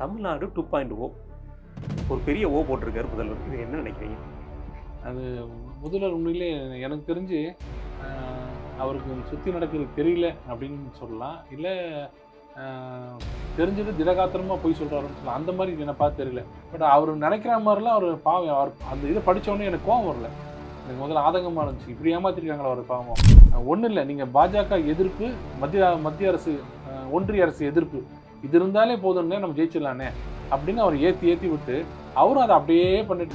Tamil Nadu two point ஓ ஒரு பெரிய ஓ போட்டிருக்காரு முதல்வர். இது என்ன நினைக்கிறீங்க? அது முதல்வர் உண்மையிலே எனக்கு தெரிஞ்சு அவருக்கு சுற்றி நடக்கிறது தெரியல அப்படின்னு சொல்லலாம். இல்லை தெரிஞ்சது திடகாத்திரமாக போய் சொல்கிறாருன்னு சொல்லலாம். அந்த மாதிரி என்னை பார்த்து தெரியல. பட் அவர் நினைக்கிற மாதிரிலாம் அவர் பாவம் அவர் அந்த இதை படித்தோடனே எனக்கு கோவம் வரல. எனக்கு முதல்ல ஆதங்கமாக இருந்துச்சு. இப்படி ஏமாத்திருக்காங்களா அவர் பாவம். ஒன்றும் இல்லை. நீங்கள் பாஜக எதிர்ப்பு மத்திய மத்திய அரசு ஒன்றிய அரசு எதிர்ப்பு. இது இருந்தாலே போதும்னே நம்ம ஜெயிச்சிடலானே அப்படின்னு அவர் ஏற்றி ஏற்றி விட்டு அவரும் அதை அப்படியே பண்ணிட்டு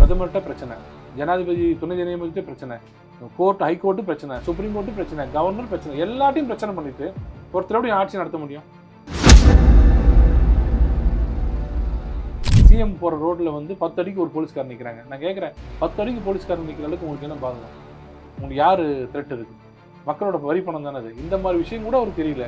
பிரதமர்கிட்ட பிரச்சனை. ஜனாதிபதி துணை ஜனாதிபதிட்ட பிரச்சனை. கோர்ட் ஹைகோர்ட்டு பிரச்சனை. சுப்ரீம் கோர்ட்டு பிரச்சனை. கவர்னர் பிரச்சனை. எல்லாத்தையும் பிரச்சனை பண்ணிட்டு ஒருத்தரோட ஆட்சி நடத்த முடியும்? சிஎம் போகிற ரோட்டில் வந்து பத்து அடிக்கு ஒரு போலீஸ்கார் நிற்கிறாங்க நான் கேட்குறேன் பத்து அடிக்கு போலீஸ்கார் நிற்கிற அளவுக்கு உங்களுக்கு என்ன பாதுகாப்பு உங்களுக்கு யார் த்ரெட் இருக்கு? மக்களோட வரி பணம் தானே அது? இந்த மாதிரி விஷயம் கூட அவருக்கு தெரியல.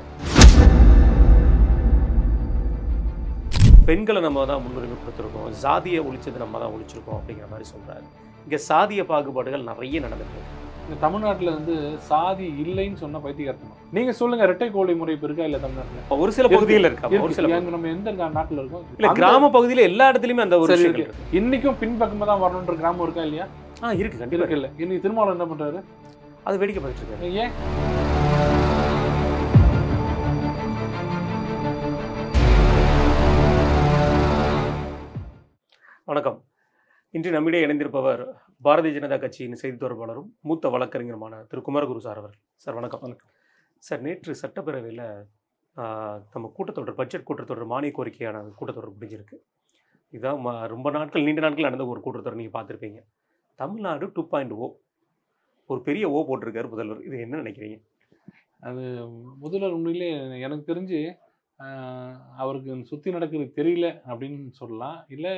பெண்களை நம்ம தான் முன்னுரிமை கொடுத்துருக்கோம் சாதியை ஒழிச்சது நம்ம தான் ஒழிச்சிருக்கோம் அப்படிங்கிற மாதிரி சொல்கிறாரு இங்கே சாதிய பாகுபாடுகள் நிறைய நடந்துட்டு இருக்கு இந்த தமிழ்நாட்டுல வந்து சாதி இல்லைன்னு சொன்னா பைத்தியகார்த்தமா நீங்க சொல்லுங்க இரட்டை கோழி முறை இப்ப இருக்கா இல்ல தமிழ்நாட்டுல? ஒரு சில பகுதியில் இருக்கா? ஒரு. சில நம்ம எந்த நாட்டுல இருக்கோம்? இல்ல கிராம பகுதியில எல்லா இடத்துலயுமே அந்த ஒரு இருக்கு. இன்னைக்கும் பின்பக்கமா தான் வரணுன்ற கிராமம் இருக்கா இல்லையா? ஆ இருக்கு கண்டிப்பா இல்ல இன்னைக்கு திருமாவளவன் என்ன பண்றாரு? அது வேடிக்கை பார்த்துட்டு இருக்காரு. ஏன்? வணக்கம். இன்று நம்மிடையே இணைந்திருப்பவர் பாரதிய ஜனதா கட்சியின் செய்தி தொடர்பாளரும் மூத்த வழக்கறிஞருமான திரு குமரகுரு சார் அவர்கள். சார் வணக்கம். வணக்கம். சார் நேற்று சட்டப்பேரவையில் நம்ம கூட்டத்தொடர் பட்ஜெட் கூட்டத்தொடர் மானிய கோரிக்கையான கூட்டத்தொடர் முடிஞ்சிருக்கு. இதான் ம- ரொம்ப நாட்கள் நீண்ட நாட்கள் நடந்த ஒரு கூட்டத்தொடர் நீங்கள் பார்த்துருப்பீங்க. தமிழ்நாடு டூ பாயிண்ட் ஓ ஒரு பெரிய ஓ போட்டிருக்காரு முதல்வர். இது என்ன நினைக்கிறீங்க? அது முதல்வர் உண்மையிலே எனக்கு தெரிஞ்சு அவருக்கு சுற்றி நடக்கிறது தெரியல அப்படின்னு சொல்லலாம். இல்லை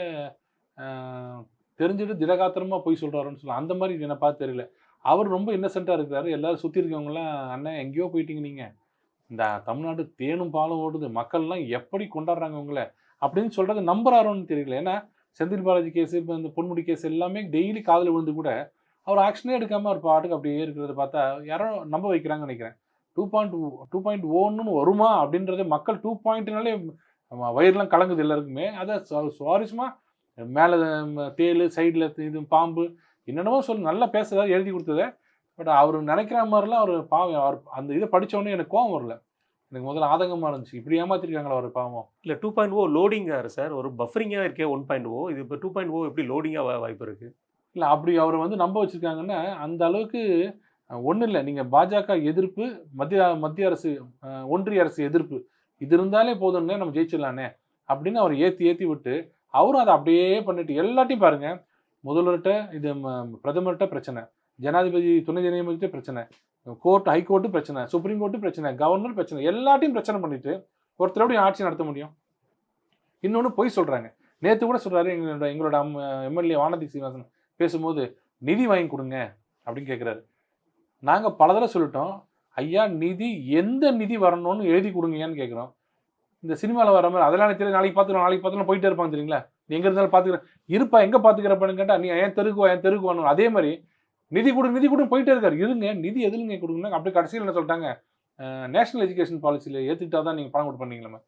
தெரிஞ்சுட்டு திடகாத்திரமா போய் சொல்கிறாருன்னு சொல்லலாம். அந்த மாதிரி என்னை பார்த்து தெரியல. அவர் ரொம்ப இன்னசென்ட்டாக இருக்கிறாரு. எல்லாரும் சுற்றி இருக்கவங்களாம் அண்ணன் எங்கேயோ போயிட்டீங்க நீங்கள் இந்த தமிழ்நாடு தேனும் பாலும் ஓடுது. மக்கள்லாம் எப்படி கொண்டாடுறாங்க உங்களை? அப்படின்னு சொல்கிறது நம்புறாரோன்னு தெரியல. ஏன்னா செந்தில் பாலாஜி கேஸ் இப்போ இந்த பொன்முடி கேஸ் எல்லாமே டெய்லி காதில் விழுந்து கூட அவர் ஆக்ஷனே எடுக்காமல் அவர் பாட்டுக்கு அப்படியே இருக்கிறத பார்த்தா யாரோ நம்ப வைக்கிறாங்கன்னு நினைக்கிறேன். டூ பாயிண்ட் டூ பாயிண்ட் ஓன்னு வருமா அப்படின்றது மக்கள் டூ பாயிண்ட்னாலே வயிறுலாம் கலங்குது எல்லாருக்குமே. அதை சுவாரஸ்யமாக மேலே தேள் சைடில் இது பாம்பு என்னென்னமோ சொல்லி நல்லா பேசுறதா எழுதி கொடுத்தது. பட் அவர் நினைக்கிற மாதிரிலாம் அவர் பாவம் அவர் அந்த இதை படிச்ச உடனே எனக்கு கோவம் வரல. எனக்கு முதல்ல ஆதங்கமாக இருந்துச்சு. இப்படி ஏமாத்திருக்காங்களா அவர் பாவம். இல்லை டூ பாயிண்ட் ஓ லோடிங்காக சார் ஒரு பஃபரிங்காக இருக்கே ஒன் பாயிண்ட் ஓ இது இப்போ டூ பாயிண்ட் ஓ எப்படி லோடிங்காக வாய்ப்பு இருக்கு? இல்லை அப்படி அவரை வந்து நம்ப வச்சிருக்காங்கன்னா அந்த அளவுக்கு ஒன்றும் இல்லை. நீங்கள் பாஜக எதிர்ப்பு மத்திய மத்திய அரசு ஒன்றிய அரசு எதிர்ப்பு. இது இருந்தாலே போதும்னே நம்ம ஜெயிச்சிடலானே அப்படின்னு அவர் ஏற்றி ஏற்றி விட்டு அவரும் அதை அப்படியே பண்ணிட்டு எல்லாத்தையும் பாருங்க. முதல்வர்கிட்ட இது ம- பிரதமர்கிட்ட பிரச்சனை ஜனாதிபதி துணை ஜனாதிபதிட்ட பிரச்சனை கோர்ட் ஹைகோர்ட்டு பிரச்சனை சுப்ரீம் கோர்ட்டு பிரச்சனை கவர்னர் பிரச்சனை எல்லாத்தையும் பிரச்சனை பண்ணிட்டு ஒருத்தர் எப்படி ஆட்சி நடத்த முடியும்? இன்னொன்று பொய் சொல்கிறாங்க நேற்று கூட சொல்கிறாரு எங்களோட எங்களோட எம்எல்ஏ வானதி சீனிவாசன் பேசும்போது நிதி வாங்கி கொடுங்க அப்படின்னு கேட்குறாரு நாங்கள் பல தடவை சொல்லிட்டோம் ஐயா நிதி எந்த நிதி வரணும்னு எழுதி கொடுங்கன்னு கேட்குறோம் இந்த சினிமாவில் வர மாதிரி அதெல்லாம் தெரியல நாளைக்கு பார்த்துக்கலாம் நாளைக்கு பார்த்துக்கலாம் போயிட்டே இருப்பாங்க தெரியுங்களா? நீ எங்கே இருந்தாலும் பார்த்துக்கிறேன் இருப்பா எங்கே பார்த்துக்கிறப்பன்னு கேட்டால் நீ என் தெருக்கு வா, என் தெருக்கு வரணும் அதே மாதிரி நிதி கொடு நிதி கொடுன்னு போயிட்டே இருக்காரு. இருங்க நிதி எதுலங்க கொடுங்க அப்படி கடைசியில் என்ன சொல்லிட்டாங்க? நேஷனல் எஜுகேஷன் பாலிசியில் ஏற்றுக்கிட்டா தான் நீங்கள் பணம் கொடுப்பீங்களாமே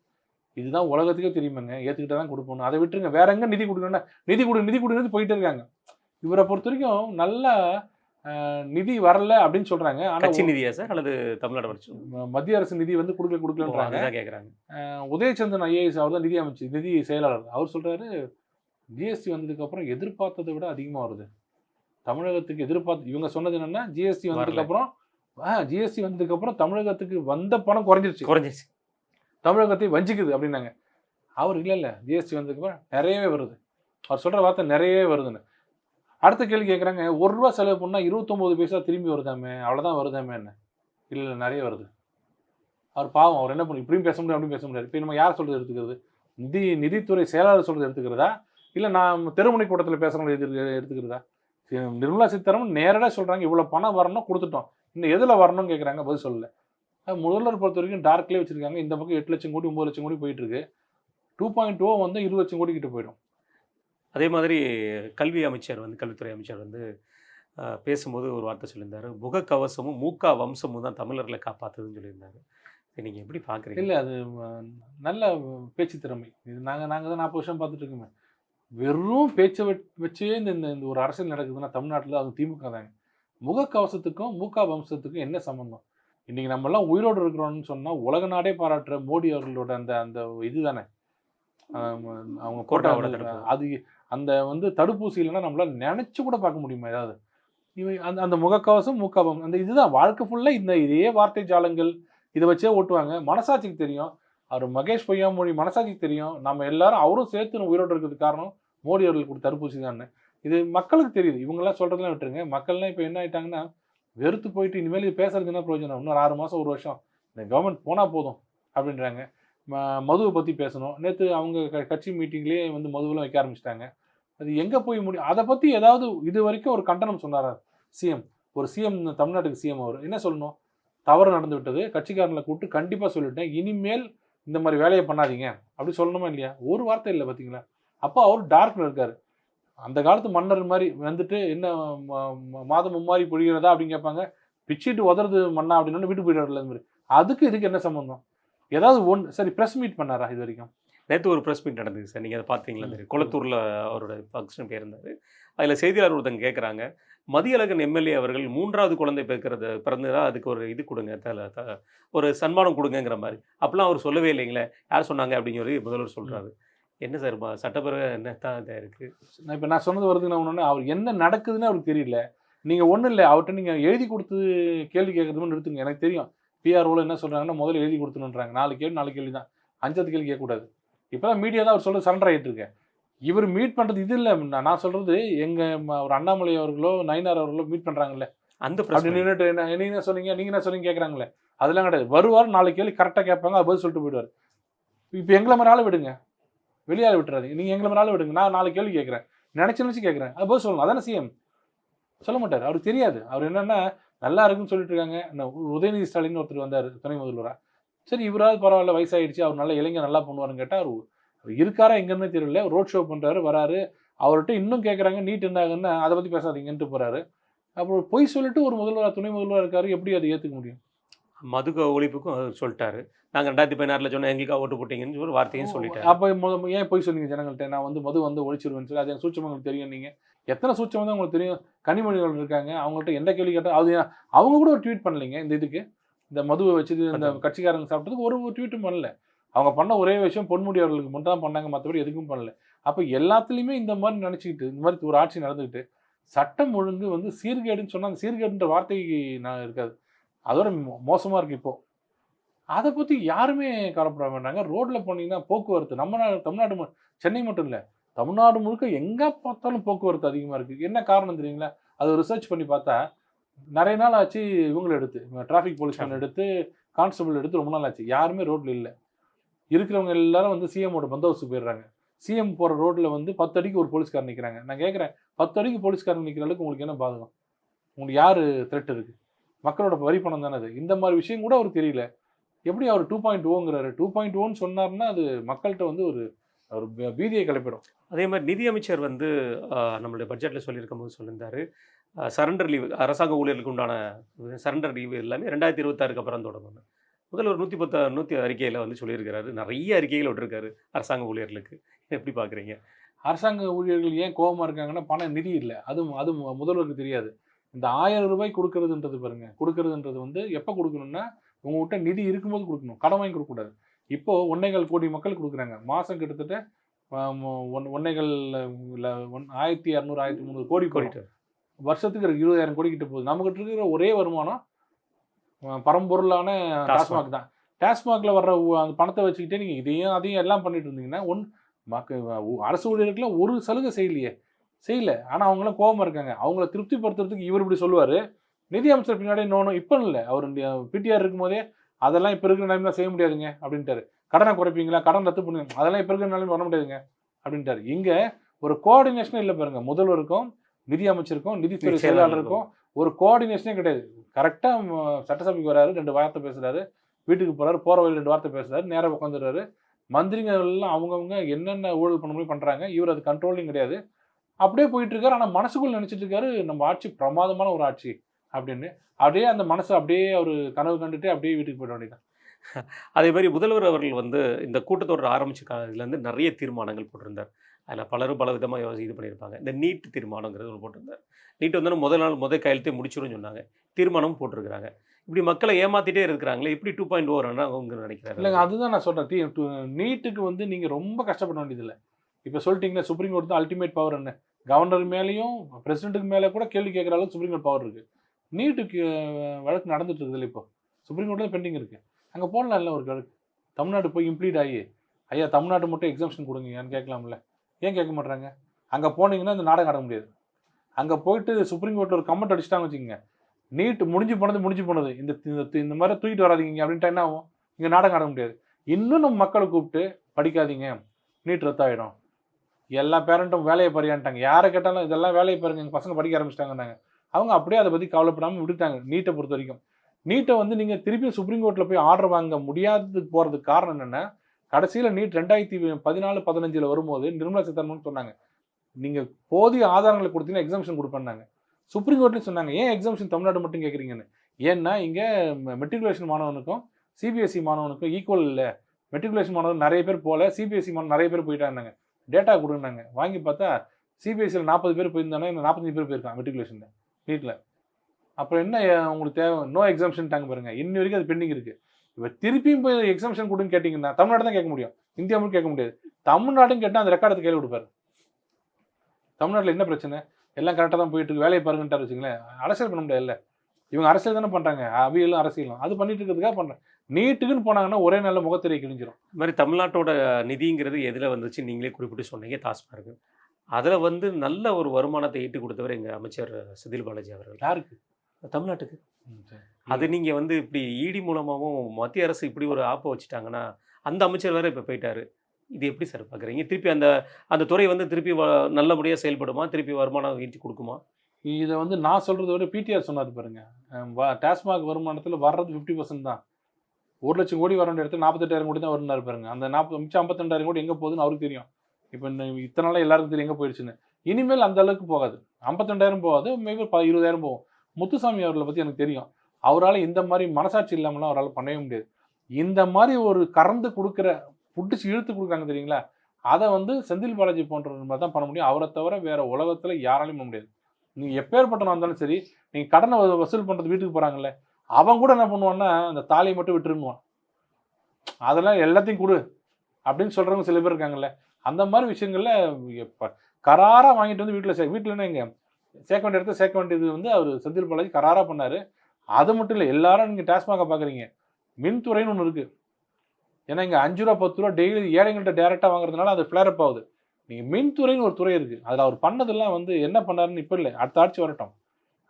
இதுதான் உலகத்துக்கே தெரியுமாங்க. ஏற்றுக்கிட்டா தான் கொடுப்போம் அதை விட்டுருங்க. வேற எங்கே நிதி கொடுக்கணும்னா நிதி கொடு நிதி கொடுன்னு போயிட்டே இருக்காங்க. இவரை பொறுத்த வரைக்கும் நல்லா நிதி வரல அப்படின்னு சொல்றாங்க. கட்சி நிதியா சார்? அல்லது தமிழ்நாடு வச்சு மத்திய அரசு நிதி வந்து கொடுக்கல கொடுக்கலன்றாங்க. கேட்குறாங்க உதயச்சந்திரன் ஐஏஎஸ் அவர் தான் நிதி அமைச்சு நிதி செயலாளர். அவர் சொல்றாரு ஜிஎஸ்டி வந்ததுக்கு அப்புறம் எதிர்பார்த்ததை விட அதிகமா வருது. தமிழகத்துக்கு எதிர்பார்த்து இவங்க சொன்னது என்னன்னா ஜிஎஸ்டி வந்ததுக்கு வரல. அப்புறம் ஜிஎஸ்டி வந்ததுக்கு அப்புறம் தமிழகத்துக்கு வந்த பணம் குறைஞ்சிருச்சு. குறைஞ்சிருச்சு. தமிழகத்தை வஞ்சிக்குது அப்படின்னாங்க. அவர் இல்லை இல்லை ஜிஎஸ்டி வந்ததுக்கு அப்புறம் நிறையவே வருது. அவர் சொல்கிற வார்த்தை நிறையவே வருதுன்னு. அடுத்த கேள்வி கேட்குறாங்க ஒரு ரூபா செலவு பண்ணால் இருபத்தொம்போது பைசா திரும்பி வருதாமே? அவ்வளோதான் வருதாமே என்ன? இல்லை இல்லை நிறைய வருது. அவர் பாவம் அவர் என்ன பண்ணு இப்படியும் பேச முடியும் அப்படியும் பேச முடியாது. இப்போ நம்ம யார் சொல்கிறது எடுத்துக்கிறது? நிதி நிதித்துறை செயலாளர் சொல்கிறது எடுத்துக்கிறதா? இல்லை நான் தெருமுனை கூட்டத்தில் பேசுகிறவங்க எது எடுத்துக்கிறதா? நிர்மலா சீதாராமன் நேரடியாக சொல்கிறாங்க இவ்வளோ பணம் வரணும் கொடுத்துட்டோம். இன்னும் எதில் வரணும்னு கேட்குறாங்க பதில் சொல்லலை. அது முதல்வர் பொறுத்த வரைக்கும் டார்க்லேயே வச்சுருக்காங்க இந்த பக்கம் எட்டு லட்சம் கோடி ஒம்பது லட்சம் கோடி போயிட்டுருக்கு டூ பாயிண்ட் டூ oh வந்து இருபது லட்சம் கோடி கிட்ட போயிடும். அதே மாதிரி கல்வி அமைச்சர் வந்து கல்வித்துறை அமைச்சர் வந்து பேசும்போது ஒரு வார்த்தை சொல்லியிருந்தாரு. முகக்கவசமும் மூக்கா வம்சமும் தான் தமிழர்களை காப்பாத்துதுன்னு சொல்லியிருந்தாரு. இதை நீங்க எப்படி பாக்குறீங்க? இல்லை அது நல்ல பேச்சு திறமை. இது நாங்கள் நாங்கள் தான் நாற்பது வருஷம் பார்த்துட்டு இருக்கோமே. வெறும் பேச்சை வச்- வச்சே இந்த இந்த ஒரு அரசியல் நடக்குதுன்னா தமிழ்நாட்டில் அது திமுக தாங்க. முகக்கவசத்துக்கும் மூக்கா வம்சத்துக்கும் என்ன சம்மந்தம் இன்னைக்கு நம்ம எல்லாம் உயிரோடு இருக்கிறோம்னு சொன்னால் உலக நாடே பாராட்டுற மோடி அவர்களோட அந்த அந்த இது தானே? அவங்க தடுப்பு. அது அந்த வந்து தடுப்பூசி இல்லைன்னா நம்மளால் நினச்சி கூட பார்க்க முடியுமா ஏதாவது? இவை அந்த அந்த முகக்கவசம் மூக்காபம் அந்த இதுதான். வாழ்க்கை ஃபுல்லாக இந்த இதே வார்த்தை ஜாலங்கள் இதை வச்சே ஓட்டுவாங்க. மனசாட்சிக்கு தெரியும். அவர் மகேஷ் பொய்யாமொழி மனசாட்சிக்கு தெரியும். நம்ம எல்லாரும் அவரும் சேர்த்து உயிரோடு இருக்கிறதுக்கு காரணம் மோடி அவர்கள் கொடுத்த தடுப்பூசி தான் இது மக்களுக்கு தெரியுது. இவங்கெல்லாம் சொல்கிறதெல்லாம் விட்டுருங்க. மக்கள்லாம் இப்போ என்ன ஆயிட்டாங்கன்னா வெறுத்து போயிட்டு இனிமேல் இது பேசுறது என்ன பிரயோஜனம்? இன்னொரு ஆறு மாதம் ஒரு வருஷம். இந்த கவர்மெண்ட் போனால் போதும் அப்படின்றாங்க. மதுவை பற்றி பேசணும். நேற்று அவங்க க- கட்சி மீட்டிங்லேயே வந்து மதுவெல்லாம் வைக்க ஆரம்பிச்சிட்டாங்க. அது எங்கே போய் முடியும் அதை பற்றி ஏதாவது இது வரைக்கும் ஒரு கண்டனம் சொன்னாரா சிஎம்? ஒரு சிஎம் தமிழ்நாட்டுக்கு சிஎம் அவர். என்ன சொல்லணும்? தவறு நடந்து விட்டது. கட்சிக்காரங்களை கூப்பிட்டு கண்டிப்பாக சொல்லிட்டேன். இனிமேல் இந்த மாதிரி வேலையை பண்ணாதீங்க. அப்படி சொல்லணுமா இல்லையா? ஒரு வார்த்தை இல்லை பார்த்தீங்களா அப்போ அவர் டார்க்கில் இருக்கார். அந்த காலத்து மன்னர் மாதிரி வந்துட்டு என்ன மாதம் மும்மாரி பொழிகிறதா அப்படின்னு கேட்பாங்க. பிச்சுட்டு உதறது மன்னா அப்படின்னு வீட்டுக்கு போயிடுவார்ல அந்த மாதிரி. அதுக்கு இதுக்கு என்ன சம்பந்தம்? ஏதாவது ஒன் சரி ப்ரெஸ் மீட் பண்ணாரா இது வரைக்கும்? நேற்று ஒரு ப்ரெஸ் மீட் நடந்தது சார். நீங்கள் அதை பார்த்தீங்களா. தெரியும் குளத்தூரில் அவரோட ஃபங்க்ஷன் போயிருந்தாரு அதில் செய்தியாளர் ஒருத்தங்க கேட்குறாங்க மதியழகன் எம்எல்ஏ அவர்கள் மூன்றாவது குழந்தை பிறக்கிறது பிறந்ததா அதுக்கு ஒரு இது கொடுங்க ஒரு சன்மானம் கொடுங்கங்கிற மாதிரி. அப்பெல்லாம் அவர் சொல்லவே இல்லைங்களே யார் சொன்னாங்க சொல்லி முதல்வர் சொல்கிறாரு என்ன சார் சட்டப்பேரவை என்ன தான் இதாக இருக்குது நான் இப்போ நான் சொன்னது வருதுன்னு ஒன்று அவர் என்ன நடக்குதுன்னு அவருக்கு தெரியல. நீங்கள் ஒன்றும் இல்லை அவர்கிட்ட நீங்கள் எழுதி கொடுத்து கேள்வி கேட்கறதுன்னு நிறுத்துங்க எனக்கு தெரியும். பிஆர்ஓவில் என்ன சொல்கிறாங்கன்னா முதல்ல எழுதி கொடுத்துணுன்றாங்க நாலு கேள்வி நாலு கேள்வி தான். அஞ்சாவது கேள்வி கேட்கக்கூடாது. இப்போ தான் மீடியா தான் அவர் சொல்கிறது சரண்டர் ஆகிட்டு இருக்கேன் இவர் மீட் பண்ணுறது இது இல்லை. நான் சொல்கிறது எங்கள் ஒரு அண்ணாமலை அவர்களோ நயினார் அவர்களோ மீட் பண்ணுறாங்கல்ல அந்த நின்றுட்டு என்ன நீங்க என்ன சொன்னீங்க நீங்க என்ன சொன்னீங்க கேட்குறாங்களே அதெல்லாம் கிடையாது. வருவார் நாலு கேள்வி கரெக்டாக கேட்பாங்க அது பதில் சொல்லிட்டு போயிடுவார். இப்போ எங்களை மாதிரி ஆளை விடுங்க. வெளியால் விட்டுறாதீங்க. நீங்கள் எங்களை மாதிரி ஆளை விடுங்க. நான் நாலு கேள்வி கேட்குறேன். நினச்சி நினச்சி கேட்குறேன். அது பதில் சொல்லணும். அதானே சிஎம் சொல்ல மாட்டார். அவருக்கு தெரியாது. அவர் என்னன்னா நல்லா இருக்குன்னு சொல்லிட்டு இருக்காங்க உதயநிதி ஸ்டாலின் ஒருத்தர் வந்தார் துணை முதல்வரா. சரி இவராவது பரவாயில்ல வயசாயிடுச்சு அவர் நல்ல இளைஞர் நல்லா பண்ணுவாருன்னு கேட்டால் அவர் இருக்காரா எங்கன்னு தெரியல ரோட் ஷோ பண்ணுறாரு வராரு. அவர்கிட்ட இன்னும் கேட்குறாங்க நீட் என்ன ஆகுன்னா அதை பற்றி பேசாதீங்கன்ட்டு போகிறாரு அப்புறம் பொய் சொல்லிட்டு ஒரு முதல்வர் துணை முதல்வர் இருக்காரு எப்படி அதை ஏற்றுக்க முடியும்? மதுக ஒழிப்புக்கும் சொல்லிட்டாரு. நாங்கள் ரெண்டாயிரத்தி பதினாறில் சொன்னோம் எங்களுக்காக ஓட்டு போட்டீங்கன்னு ஒரு வார்த்தையும் சொல்லிட்டாரு. அப்போ ஏன் பொய் சொன்னீங்க ஜனங்கள்ட்ட? நான் வந்து மது வந்து ஒழிச்சிருவேன்னு சொல்லி அது எனக்கு சூட்சம் உங்களுக்கு தெரியும் நீங்கள் எத்தனை சூட்சம் தான் உங்களுக்கு தெரியும்? கனிமொழிகள் இருக்காங்க. அவங்கள்ட்ட எந்த கேள்வி கேட்டால் அது அவங்க கூட ஒரு ட்வீட் பண்ணலைங்க இந்த இதுக்கு. இந்த மதுவை வச்சுட்டு இந்த. கட்சிக்காரங்க சாப்பிட்டதுக்கு ஒரு ட்வீட்டும் பண்ணல. அவங்க பண்ண ஒரே விஷயம் பொன்முடி அவர்களுக்கு மட்டும் தான் பண்ணாங்க மற்றபடி எதுக்கும் பண்ணல. அப்போ எல்லாத்துலேயுமே இந்த மாதிரி நினச்சிக்கிட்டு இந்த மாதிரி ஒரு ஆட்சி நடந்துக்கிட்டு சட்டம் ஒழுங்கு வந்து சீர்கேடுன்னு சொன்னால் அந்த சீர்கேடுன்ற வார்த்தைக்கு நான் இருக்காது. அதோட மோ- மோசமா இருக்கு இப்போ. அதை பற்றி யாருமே கவலைப்பட மாட்டாங்க ரோட்டில் போனீங்கன்னா போக்குவரத்து நம்ம நாடு தமிழ்நாடு சென்னை மட்டும் இல்லை. தமிழ்நாடு முழுக்க எங்கே பார்த்தாலும் போக்குவரத்து அதிகமாக இருக்குது என்ன காரணம் தெரியுங்களா? அது ரிசர்ச் பண்ணி பார்த்தா நிறைய நாள் ஆச்சு இவங்களை எடுத்து டிராஃபிக் போலீஸ்மேன் எடுத்து கான்ஸ்டபிள் எடுத்து ரொம்ப நாள் ஆச்சு. யாருமே ரோட்டில் இல்லை. இருக்கிறவங்க எல்லாரும் வந்து சிஎம்மோட பந்தோபஸ்து போயிடுறாங்க. சிஎம் போகிற ரோட்டில் வந்து பத்து அடிக்கு ஒரு போலீஸ்காரர் நிற்கிறாங்க நான் கேட்குறேன் பத்து அடிக்கு போலீஸ்காரன் நிற்கிற அளவுக்கு உங்களுக்கு என்ன பாதகம்? உங்களுக்கு யார் த்ரெட் இருக்குது மக்களோட வரி பணம் தானே அது? இந்த மாதிரி விஷயம் கூட அவருக்கு தெரியல. எப்படி அவர் டூ பாயிண்ட் ஓங்கிறாரு? டூ பாயிண்ட் ஓன்னு சொன்னார்னா அது மக்கள்கிட்ட வந்து ஒரு ஒரு ப- பீதியை கிளப்பிடும். அதே மாதிரி நிதியமைச்சர் வந்து நம்மளுடைய பட்ஜெட்டில் சொல்லியிருக்கும் போது சொல்லியிருந்தாரு சரண்டர் லீவு அரசாங்க ஊழியர்களுக்கு உண்டான சரண்டர் லீவு எல்லாமே ரெண்டாயிரத்தி இருபத்தாறுக்கு அப்புறம் தொடங்கணும் முதல்ல ஒரு நூற்றி பத்து நூற்றி அறிக்கையில் வந்து சொல்லியிருக்கிறாரு. நிறைய அறிக்கைகள் விட்டுருக்காரு அரசாங்க ஊழியர்களுக்கு. எப்படி பார்க்குறீங்க அரசாங்க ஊழியர்கள் ஏன் கோபமா இருக்காங்கன்னா பணம் நிதி இல்லை. அது அது முதல்வருக்கு தெரியாது. இந்த ஆயிரம் ரூபாய் கொடுக்கறதுன்றது பாருங்க. கொடுக்கறதுன்றது வந்து எப்போ கொடுக்கணும்னா உங்ககிட்ட நிதி இருக்கும்போது கொடுக்கணும். கடன் வாங்கி கொடுக்கக்கூடாது. இப்போ ஒன்னேகால் கோடி மக்கள் கொடுக்குறாங்க. மாதம் கிட்டத்தட்ட ஒன் ஒன்னேகால் இல்ல, ஒன் ஆயிரத்தி இரநூறு ஆயிரத்தி முந்நூறு கோடி கோடி வருஷத்துக்கு இருபதாயிரம் கோடி கிட்ட போகுது. நம்மகிட்ட இருக்கிற ஒரே வருமானம் பரம்பொருளான டாஸ்மாக். தான். டாஸ்மாக்ல வர்ற அந்த பணத்தை வச்சுக்கிட்டே நீங்க இதையும் அதையும் எல்லாம் பண்ணிட்டு இருந்தீங்கன்னா ஒன் மக்க அரசு ஊழியர்களுக்குலாம் ஒரு சலுகை செய்யலையே. செய்யல. ஆனா அவங்களாம் கோபமா இருக்காங்க. அவங்கள திருப்திப்படுத்துறதுக்கு இவர் இப்படி சொல்லுவாரு. நிதி அமைச்சர் பின்னாடி நோனும் இப்போ இல்லை. அவர் பிடிஆர் இருக்கும்போதே அதெல்லாம் இப்போ இருக்கிற நிலைமையில செய்ய முடியாதுங்க அப்படின்ட்டாரு. கடனை குறைப்பீங்களா? கடன் ரத்து பண்ணுங்க அதெல்லாம் இப்போ இருக்கிற நிலைமை பண்ண முடியாதுங்க அப்படின்ட்டாரு. இங்க ஒரு கோஆர்டினேஷனே இல்லை பாருங்க முதல்வருக்கும் நிதி அமைச்சருக்கும் நிதித்துறை நிதி செயலாளருக்கும். ஒரு கோஆர்டினேஷனே கிடையாது. கரெக்டாக சட்டசபைக்கு வராரு ரெண்டு வார்த்தை பேசுறாரு வீட்டுக்கு போறாரு போற வழி ரெண்டு வார்த்தை பேசுறாரு நேரா உட்காந்துடுறாரு மந்திரிங்க எல்லாம் அவங்கவுங்க என்னென்ன ஊழல் பண்ண முடியும் பண்றாங்க இவர் அது கண்ட்ரோலிங் கிடையாது. அப்படியே போயிட்டு இருக்காரு ஆனால் மனசுக்குள்ள நினைச்சிட்டு இருக்காரு நம்ம ஆட்சி பிரமாதமான ஒரு ஆட்சி. அப்படின்னு. அப்படியே அந்த மனசு அப்படியே அவர் கனவு கண்டுட்டு அப்படியே வீட்டுக்கு போயிட வேண்டியதான் அதே மாதிரி முதல்வர் அவர்கள் வந்து இந்த கூட்டத்தொடர் ஆரம்பிச்ச காலத்துலேருந்து நிறைய தீர்மானங்கள் போட்டிருந்தார். அதில் பலரும் பல விதமாக இது பண்ணியிருப்பாங்க. இந்த நீட் தீர்மானங்கிறது ஒன்று போட்டிருந்தார். நீட் வந்து முதல் நாள் முதல் கையெழுத்தே முடிச்சிடும்னு சொன்னாங்க. தீர்மானமும் போட்டிருக்கிறாங்க. இப்படி மக்களை ஏமாத்திட்டே இருக்கிறாங்களே இப்படி டூ பாயிண்ட் ஓவர்னா அவங்க இல்லைங்க நினைக்கிறாங்க அதுதான் நான் டு- நீட்டுக்கு வந்து நீங்க ரொம்ப கஷ்டப்பட வேண்டியதில்லை. இப்போ சொல்லிட்டீங்கன்னா சுப்ரீம் கோர்ட் தான் அல்டிமேட் பவர் என்ன? கவர்னர் மேலேயும் பிரசிடென்ட்டுக்கு மேலே கூட கேள்வி கேட்குற அளவுக்கு சுப்ரீம் கோர்ட் பவர் இருக்கு. நீட்டுக்கு வழக்கு நடந்துட்டு இருக்குதுல்ல இப்போ சுப்ரீம் கோர்ட்டில் பெண்டிங் இருக்கு. அங்கே போடலாம் இல்லை ஒரு வழக்கு. தமிழ்நாடு போய் இம்ப்ளீட் ஆகி ஐயா தமிழ்நாடு மட்டும் எக்ஸாம்ஷன் கொடுங்க ஏன்னு கேட்கலாம்ல. ஏன் கேட்க மாட்றாங்க? அங்கே போனீங்கன்னா இந்த நாடகம் ஆட முடியாது. அங்கே போயிட்டு சுப்ரீம் கோர்ட்டில் ஒரு கமெண்ட் அடிச்சிட்டாங்க வச்சுக்கோங்க. நீட் முடிஞ்சு போனது முடிஞ்சு போனது. இந்த இந்த- மாதிரி தூக்கிட்டு வராதீங்க அப்படின்ட்டு என்ன ஆகும்? இங்கே நாடகம் ஆட முடியாது. இன்னும் நம்ம மக்களை கூப்பிட்டு படிக்காதீங்க. நீட் ரத்தாயிடும். எல்லா பேரண்ட்டும் வேலையை பறியான்ட்டாங்க யாரை கேட்டாலும் இதெல்லாம் வேலையை பாருங்க. எங்கள் பசங்க படிக்க ஆரம்பிச்சிட்டாங்கன்னாங்க. அவங்க அப்படியே அதை பற்றி கவலைப்படாமல் விட்டுட்டாங்க நீட்டை பொறுத்த வரைக்கும் நீட்டை வந்து நீங்கள் திருப்பி சுப்ரீம் கோர்ட்டில் போய் ஆர்டர் வாங்க முடியாததுக்கு போகிறதுக்கு காரணம் என்னென்னா கடைசியில் நீட் ரெண்டாயிரத்தி பதினாலு பதினஞ்சில் வரும்போது நிர்மலா சீதாராமன் சொன்னாங்க நீங்கள் போதிய ஆதாரங்களை கொடுத்தீங்கன்னா எக்ஸாம்ஷன் கொடுப்பேன்னாங்க. சுப்ரீம் கோர்ட்லேயும் சொன்னாங்க ஏன் எக்ஸாம்ஷன் தமிழ்நாடு மட்டும் கேட்குறீங்கன்னு ஏன்னா இங்கே மெட்ரிகுலேஷன் மாணவனுக்கும் சிபிஎஸ்சி மாணவனுக்கும் ஈக்குவல் இல்லை. மெட்ரிகுலேஷன் மாணவன் நிறைய பேர் போகல சிபிஎஸ்சி மாணவன் நிறைய பேர் போயிட்டாங்க டேட்டா கொடுன்னாங்க வாங்கி பார்த்தா சிபிஎஸ்சியில் நாற்பது பேர் போயிருந்தானே இன்னும் நாற்பத்தஞ்சு பேர் போயிருக்கான் மெட்ரிகுலேஷனில் வீட்டில் அப்புறம் என்ன உங்களுக்கு தேவை? நோ எக்ஸாம்ஷன் தாங்க பாருங்க. இன்னி வரைக்கும் அது பெண்டிங் இருக்கு. இப்போ திருப்பியும் போய் எக்ஸாம்ஷன் கொடுன்னு கேட்டிங்கன்னா தமிழ்நாடு தான் கேட்க முடியும். இந்தியா மட்டும் கேட்க முடியாது. தமிழ்நாடும் கேட்டால் அந்த ரெக்கார்டு கையில் கொடுப்பாரு. தமிழ்நாட்டில் என்ன பிரச்சனை? எல்லாம் கரெக்டாக தான் போயிட்டு இருக்கு. வேலையை பாருங்கன்ட்டார் வச்சுங்களேன் அரசியல் பண்ண முடியாதுல்ல. இவங்க அரசியல் தானே பண்ணுறாங்க அவியலும் அரசியலும். அது பண்ணிட்டு இருக்கிறதுக்காக பண்ணுறேன் நீட்டுக்குன்னு போனாங்கன்னா ஒரே நல்ல முகத்திரை கிழிஞ்சிரும். இது மாதிரி தமிழ்நாட்டோட நிதிங்கிறது எதில் வந்துச்சு நீங்களே குறிப்பிட்டு சொன்னீங்க. டாஸ்மார்க் அதில் வந்து நல்ல ஒரு வருமானத்தை ஈட்டு கொடுத்தவர் எங்கள் அமைச்சர் செந்தில் பாலாஜி அவர்கள். யாருக்கு? தமிழ்நாட்டுக்கு. அது நீங்கள் வந்து இப்படி இடி மூலமாகவும் மத்திய அரசு இப்படி ஒரு ஆப்பை வச்சுட்டாங்கன்னா அந்த அமைச்சர் வேற இப்போ போயிட்டாரு. இது எப்படி சார் பார்க்குறீங்க திருப்பி அந்த அந்த துறை வந்து திருப்பி வ- நல்லபடியாக செயல்படுமா? திருப்பி வருமானம் ஈட்டி கொடுக்குமா? இதை வந்து நான் சொல்றதை விட பிடிஆர் சொன்னார் பாருங்க. டாஸ்மாக் வருமானத்தில் வர்றது ஃபிஃப்டி பர்சன்ட் தான். ஒரு லட்சம் கோடி வர வேண்டிய இடத்துல நாற்பத்தெட்டாயிரம் கோடி தான் வருனாரு பாருங்க. அந்த நாற்பது மிச்சம் ஐம்பத்தெண்டாயிரம் கோடி எங்கே போகுதுன்னு அவருக்கு தெரியும். இப்போ இத்தனை நாள் எல்லாருக்கும் தெரியும் எங்கே போயிடுச்சுன்னு. இனிமேல் அந்த அளவுக்கு போகாது. ஐம்பத்தெண்டாயிரம் போகாது மேபி ப இருபதாயிரம் போகும். முத்துசாமி அவர்களை பற்றி எனக்கு தெரியும். அவரால் இந்த மாதிரி மனசாட்சி இல்லாமலாம் அவரால் பண்ணவே முடியாது. இந்த மாதிரி ஒரு கறந்து கொடுக்குற புடிச்சு இழுத்து கொடுக்குறாங்க தெரியுங்களா? அதை வந்து செந்தில் பாலாஜி போன்றவர் தான் பண்ண முடியும். அவரை தவிர வேற உலகத்தில் யாராலையும் பண்ண முடியாது. நீங்கள் எப்பேற்பட்டவனா இருந்தாலும் சரி நீங்கள் கடனை வ- வசூல் பண்ணுறது வீட்டுக்கு போகிறாங்கல்ல அவன் கூட என்ன பண்ணுவான்னா அந்த தாலியை மட்டும் விட்டுருங்குவான். அதெல்லாம் எல்லாத்தையும் கொடு அப்படின்னு சொல்கிறவங்க சில பேர் இருக்காங்கல்ல அந்த மாதிரி விஷயங்களில் இப்போ கராராக வாங்கிட்டு வந்து வீட்டில் சே வீட்டில் எங்கே சேர்க்க வேண்டிய இடத்த சேர்க்க வேண்டியது வந்து அவர் செந்தில் பாலாஜி கராராக பண்ணார். அது மட்டும் இல்லை எல்லாரும் நீங்கள் டாஸ்மாக பார்க்குறீங்க மின்துறைன்னு ஒன்று இருக்குது ஏன்னா இங்கே அஞ்சு ரூபா பத்து ரூபா டெய்லி ஏழைங்கள்ட்ட டேரெக்டாக வாங்குறதுனால அது ஃப்ளேரப் ஆகுது. நீங்கள் மின்துறைன்னு ஒரு துறை இருக்குது அதில் அவர் பண்ணதெல்லாம் வந்து என்ன பண்ணாருன்னு இப்போ இல்லை அடுத்த ஆட்சி வரட்டும்.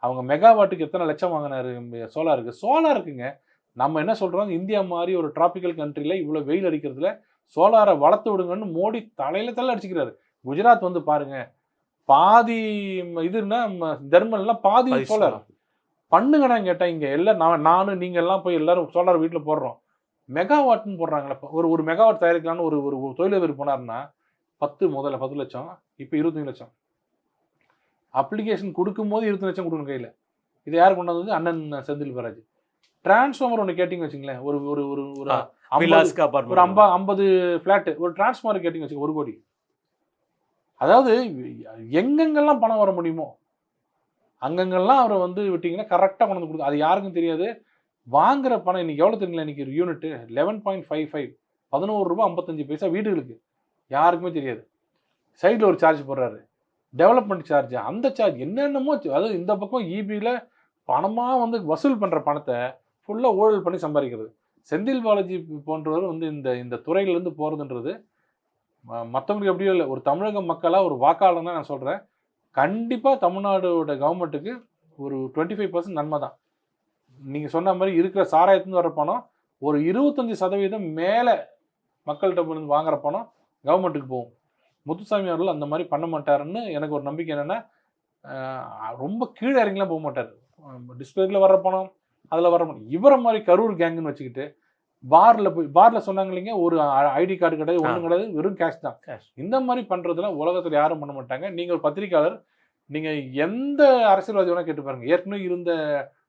அவங்க மெகாவாட்டுக்கு எத்தனை லட்சம் வாங்கினாரு? சோலாருக்கு சோலாருக்குங்க நம்ம என்ன சொல்கிறோம் இந்தியா மாதிரி ஒரு டிராபிக்கல் கண்ட்ரியில் இவ்வளோ வெயில் அடிக்கிறதுல சோலாரை வளர்த்து விடுங்கன்னு மோடி தலையில தள்ள அடிச்சுக்கிறாரு. குஜராத் வந்து பாருங்க பாதி இதுன்னா ஜெர்மன்லாம் பாதி சோலார். solar. பண்ணுங்கடா கேட்டா இங்க எல்லாம் நான் நானும் நீங்க எல்லாம் போய் எல்லாரும் சோலார் வீட்டில் போடுறோம். மெகாவாட்னு போடுறாங்களே ஒரு ஒரு மெகாவாட் தயாரிக்கலாம்னு ஒரு ஒரு தொழிலதிபர் போனாருன்னா பத்து முதல்ல பத்து லட்சம் இப்போ இருபத்தஞ்சு லட்சம். அப்ளிகேஷன் கொடுக்கும்போது இருபத்தஞ்சு லட்சம் கொடுக்கணும் கையில். இதை யார் கொண்டு வந்தது? அண்ணன் செந்தில் பாலாஜி. டிரான்ஸ்ஃபார்மர் ஒன்று கேட்டிங்க வச்சுங்களேன் ஒரு ஒரு ஒரு ஒரு ஐம்பது- ஐம்பது ஃப்ளாட்டு ஒரு டிரான்ஸ்ஃபார்மர் கேட்டிங்க வச்சுங்க ஒரு கோடி. அதாவது எங்கெங்கெல்லாம் பணம் வர முடியுமோ அங்கங்கெல்லாம் அவரை வந்து விட்டீங்கன்னா கரெக்டாக கொண்டு வந்து கொடுக்கும் அது யாருக்கும் தெரியாது. வாங்குற பணம் இன்னைக்கு எவ்வளோ தெரியல இன்னைக்கு ஒரு unit eleven point five five பதினோரு ரூபாய் ஐம்பத்தஞ்சு பைசா வீடுகளுக்கு. யாருக்குமே தெரியாது. சைடில் ஒரு சார்ஜ் போடுறாரு. டெவலப்மெண்ட் சார்ஜ் அந்த சார்ஜ் என்னென்னமோ அதாவது இந்த பக்கம் இபியில் பணமாக வந்து வசூல் பண்ணுற பணத்தை ஃபுல்லாக ஊழல் பண்ணி சம்பாதிக்கிறது. செந்தில் பாலாஜி போன்றவர் வந்து இந்த இந்த துறையிலேருந்து போகிறதுன்றது மற்றவங்களுக்கு எப்படியோ இல்லை. ஒரு தமிழக மக்களாக ஒரு வாக்காளர்னா நான் சொல்கிறேன் கண்டிப்பாக தமிழ்நாடோட கவர்மெண்ட்டுக்கு ஒரு டுவெண்ட்டி ஃபைவ் பர்சன்ட் நன்மை தான். நீங்கள் சொன்ன மாதிரி இருக்கிற சாராயத்துலேருந்து வர பணம் ஒரு இருபத்தஞ்சி சதவீதம் மேலே மக்கள்கிட்ட வாங்குற பணம் கவர்மெண்ட்டுக்கு போகும். முத்துசாமி அவர்கள் அந்த மாதிரி பண்ண மாட்டாருன்னு எனக்கு ஒரு நம்பிக்கை என்னென்னா ரொம்ப கீழே இறங்கிலாம் போக மாட்டார். டிஸ்பிளேல வர்ற பணம் அதில் வர இவரை மாதிரி கரூர் கேங்குன்னு வச்சுக்கிட்டு பார்ல போய் பார்ல சொன்னாங்க இல்லைங்க ஒரு ஐடி கார்டு கிடையாது. ஒன்றும் கிடையாது வெறும் கேஷ் தான். Cash. இந்த மாதிரி பண்றதுல உலகத்துல யாரும் பண்ண மாட்டாங்க. நீங்க ஒரு பத்திரிக்கையாளர் நீங்க எந்த அரசியல்வாதி வேணா கேட்டு பாருங்க. ஏற்கனவே இருந்த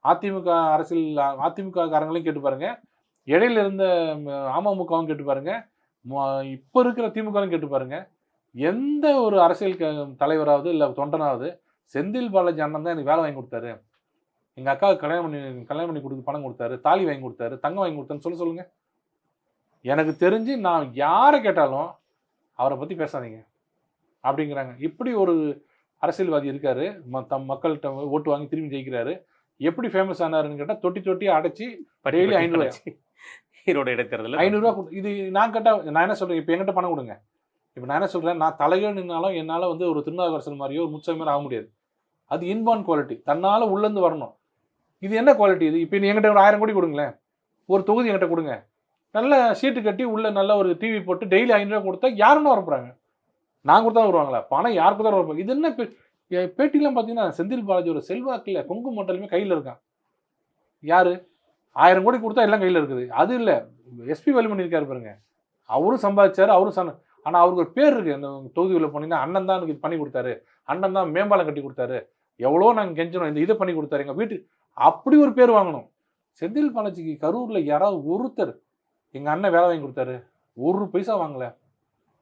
அதிமுக அரசியல் அதிமுக காரங்களையும் கேட்டு பாருங்க. இடையில இருந்த அமமுகவும் கேட்டு பாருங்க. ம- இப்ப இருக்கிற திமுகவும் கேட்டு பாருங்க. எந்த ஒரு அரசியல் க- தலைவராவது இல்ல தொண்டனாவது செந்தில் பாலாஜி அண்ணன் தான் எனக்கு வேலை வாங்கி கொடுத்தாரு. எங்க அக்காவுக்கு கல்யாணம் பண்ணி கல்யாணம் பண்ணி கொடுத்து பணம் கொடுத்தாரு தாலி வாங்கி கொடுத்தாரு தங்கம் வாங்கி கொடுத்தாருன்னு சொல்ல சொல்லுங்க. எனக்கு தெரிஞ்சு நான் யாரை கேட்டாலும் அவரை பத்தி பேசாதீங்க. அப்படிங்கிறாங்க. இப்படி ஒரு அரசியல்வாதி இருக்காரு. ம- தம் மக்கள்கிட்ட ஓட்டு வாங்கி திரும்பி ஜெயிக்கிறாரு. எப்படி ஃபேமஸ் ஆனாருன்னு கேட்டா தொட்டி தொட்டி அடைச்சி பட்டி Daily பட்டி ஐநூறு. கணக்கு. ஈரோடு இடைத்தேர்தலில். ஐநூறுரூவா இது நான் கேட்டா நான் என்ன சொல்றேன்? இப்போ என்கிட்ட பணம் கொடுங்க. இப்போ நான் என்ன சொல்றேன்? நான் தலைகீழ் நின்னாலும் என்னால வந்து ஒரு திருநாவுக்கரசன் மாதிரியோ ஒரு முச்சை மாதிரி ஆக முடியாது. அது இன்பான் குவாலிட்டி தன்னால உள்ளேருந்து வரணும். இது என்ன குவாலிட்டி இது? இப்போ என்கிட்ட ஒரு ஆயிரம் கோடி கொடுங்களேன். ஒரு தொகுதி என்கிட்ட கொடுங்க. நல்ல சீட்டு கட்டி உள்ள நல்ல ஒரு டிவி போட்டு டெய்லி ஐநூறுரூவா கொடுத்தா யாருன்னு வரப்புறாங்க? நான் கொடுத்தா வருவாங்களா? பணம் யாருக்கு தான் வரப்போம் இது என்ன பேட்டிலாம் பார்த்தீங்கன்னா செந்தில் பாலாஜியோட செல்வாக்கில் கொங்கு மண்டலமே கையில் இருக்கான். யார்? ஆயிரம் கோடி கொடுத்தா எல்லாம் கையில் இருக்குது. அது இல்லை. எஸ்பி வேலுமணி இருக்காரு பாருங்க. அவரும் சம்பாதிச்சாரு அவரும் சன ஆனால் அவருக்கு ஒரு பேர் இருக்குது அந்த தொகுதியில் போனீங்கன்னா அண்ணன் தான் எனக்கு இது பண்ணி கொடுத்தாரு. அண்ணன் தான் மேம்பாலம் கட்டி கொடுத்தாரு. எவ்வளோ நாங்கள் கெஞ்சணும் இந்த இதை பண்ணி கொடுத்தாரு. எங்கள் வீட்டு அப்படி ஒரு பேர் வாங்கணும். செந்தில் பாலாஜிக்கு கரூரில் யாராவது ஒருத்தர் எங்கள் அண்ணன் வேலை வாங்கி கொடுத்தாரு. ஒரு பைசா வாங்கல.